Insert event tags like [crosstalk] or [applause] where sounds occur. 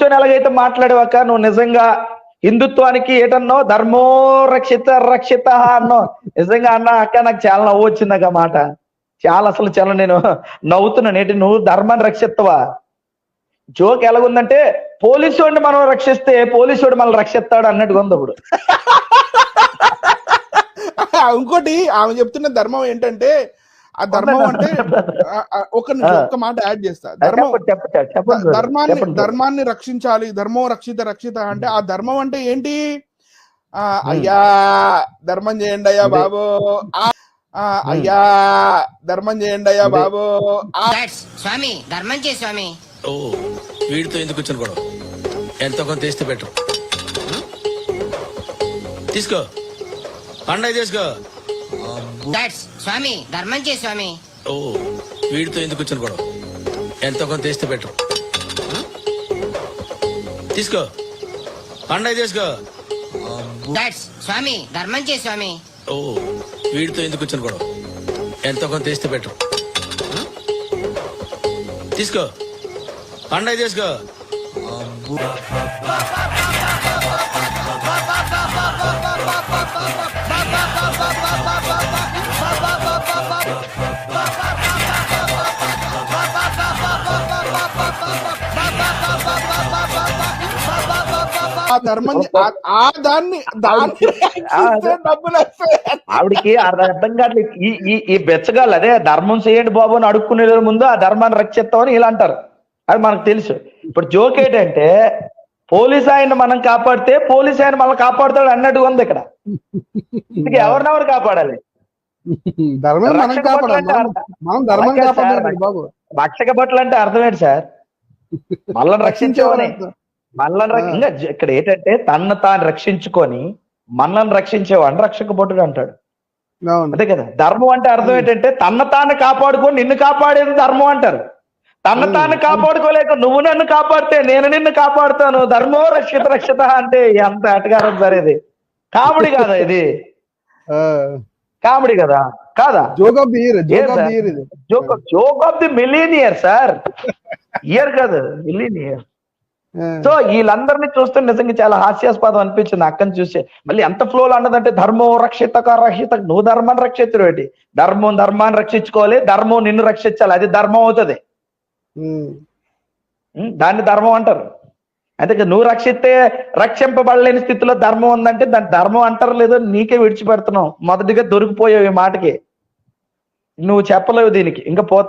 కూర్చొని ఎలాగైతే మాట్లాడేవాక నువ్వు నిజంగా హిందుత్వానికి ఏటన్నో ధర్మో రక్షిత రక్షిత అన్నో నిజంగా అన్న అక్క నాకు చాలా నవ్వు వచ్చింది అక్క మాట. చాలా అసలు చాలా నేను నవ్వుతున్నాను ఏంటి నువ్వు ధర్మాన్ని రక్షిస్తావా జోక్ ఎలాగుందంటే పోలీసు వాడిని మనం రక్షిస్తే పోలీసు వాడు మనల్ని రక్షిస్తాడు అన్నట్టుగా ఉంది అప్పుడు ఇంకోటి ఆమె చెప్తున్న ధర్మం ఏంటంటే ఆ ధర్మం అంటే ఒక. ఒక్క మాట యాడ్ చేస్తా. ధర్మం ధర్మాన్ని ధర్మాన్ని రక్షించాలి ధర్మం రక్షిత రక్షిత అంటే ఆ ధర్మం అంటే ఏంటి? అయ్యా ధర్మం చేయండి అయ్యా. బాబు. అయ్యా ధర్మం చేయండి అయ్యా. బాబు. స్వామి ధర్మం చే స్వామి. ఓ వీడితో ఎందుకు వచ్చిన గొడవ ఎంతో కొంత తీస్తే బెటర్. తీసుకో. పండగ తీసుకో డాడ్స్ స్వామి ధర్మం చే స్వామి. ఓ వీడితో ఎందుకు వచ్చిన గొడవ? ఎంతో కొంత తీస్తే బెటర్. తీసుకో. పండగ తీసుకో డాడ్స్ స్వామి ధర్మం చే స్వామి. ఓ వీడితో ఎందుకు వచ్చిన గొడవ? ఎంతో కొంత తీస్తే బెటర్. తీసుకో. పండగ తీసుకో ఆ ధర్మం ఆ- దాన్ని డబ్బులు. ఆవిడికి అర్థం అర్థం కావట్లేదు ఈ ఈ ఈ బెచ్చగాళ్ళు అదే ధర్మం చేయండి బాబు అని అడుక్కునే ముందు ఆ ధర్మాన్ని రక్షిస్తామని ఇలా అంటారు. అది మనకు తెలుసు. ఇప్పుడు జోక్ ఏంటంటే పోలీస్ ఆయన మనం కాపాడితే పోలీస్ ఆయన మనల్ని కాపాడుతాడు అన్నట్టుగా ఉంది ఇక్కడ. ఇందుకు [laughs] ఎవరినెవరు కాపాడాలి? మనం రక్షక కాపాడాలి. భటులు అంటే మనం- మనం అర్థం ఏంటి సార్? [laughs] మనల్ని రక్షించేవని మనల్ని ఇంకా ఇక్కడ ఏంటంటే తన్ను తాను రక్షించుకొని మనల్ని రక్షించేవాడిని రక్షక భటుడు అంటాడు అదే కదా? ధర్మం అంటే అర్థం ఏంటంటే తన తాను కాపాడుకొని నిన్ను కాపాడేది ధర్మం అంటారు. తన తాను కాపాడుకోలేక నువ్వు నన్ను కాపాడితే నేను నిన్ను కాపాడుతాను. ధర్మో రక్షిత రక్షిత అంటే ఎంత అటగారం సరే ఇది కామెడీ కాదా ఇది? కామెడీ కదా? కాదా? Joke of the year joke of? The joke of millionaire sir year కాదు మిలీనియర్ సో వీళ్ళందరినీ చూస్తే నిజంగా చాలా హాస్యాస్పదం అనిపించింది. అక్కని చూసి మళ్ళీ ఎంత ఫ్లోలో అన్నదంటే ధర్మం రక్షితక రక్షిత నువ్వు ధర్మాన్ని రక్షించడం ఏంటి? ధర్మం ధర్మాన్ని రక్షించుకోవాలి ధర్మం నిన్ను రక్షించాలి అది ధర్మం అవుతుంది. దాన్ని ధర్మం అంటారు. అయితే నువ్వు రక్షిస్తే రక్షింపబడలేని స్థితిలో ధర్మం ఉందంటే దాన్ని ధర్మం అంటారు లేదో నీకే విడిచిపెడుతున్నావు. మొదటిగా దొరికిపోయావు ఈ మాటకి. నువ్వు చెప్పలేవు దీనికి. ఇంకా పోతే